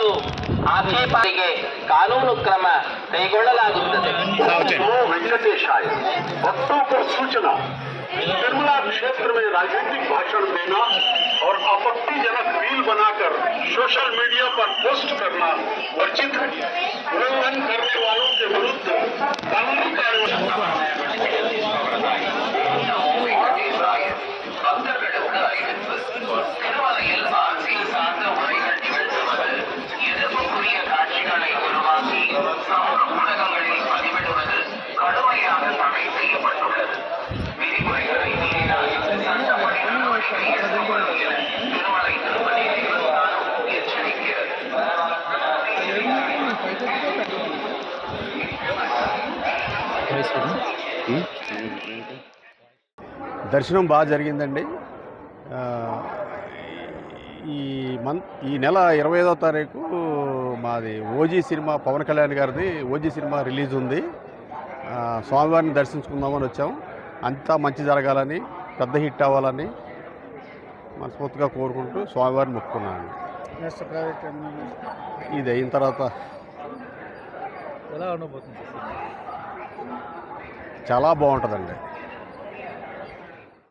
ಮತ್ತು ಆಕ್ಷೇಪಣೆಗೆ ಕಾನೂನು ಕ್ರಮ ಕೈಗೊಳ್ಳಲಾಗುತ್ತದೆ नमो वेंकटेशाय भक्तों को सूचना निर्मला क्षेत्र में राजनीतिक भाषण देना और आपत्तिजनक रील बनाकर सोशल मीडिया पर पोस्ट करना वर्जित है उल्लंघन करने वालों के विरुद्ध कानूनी कार्रवाई దర్శనం బాగా జరిగిందండి. ఆ, ఈ మంత్ ఈ నెల ఇరవై ఐదో తారీఖు మాది ఓజీ సినిమా పవన్ కళ్యాణ్ గారిది ఓజీ సినిమా రిలీజ్ ఉంది. ఆ, స్వామివారిని దర్శించుకుందామని వచ్చాం. అంతా మంచి జరగాలని పెద్ద హిట్ అవ్వాలని మనస్ఫూర్తిగా కోరుకుంటూ స్వామివారిని మొక్కుకున్నాను. ఇది అయిన తర్వాత ఎలా ఉండబోతుంది? చాలా బాగుంటుందండి.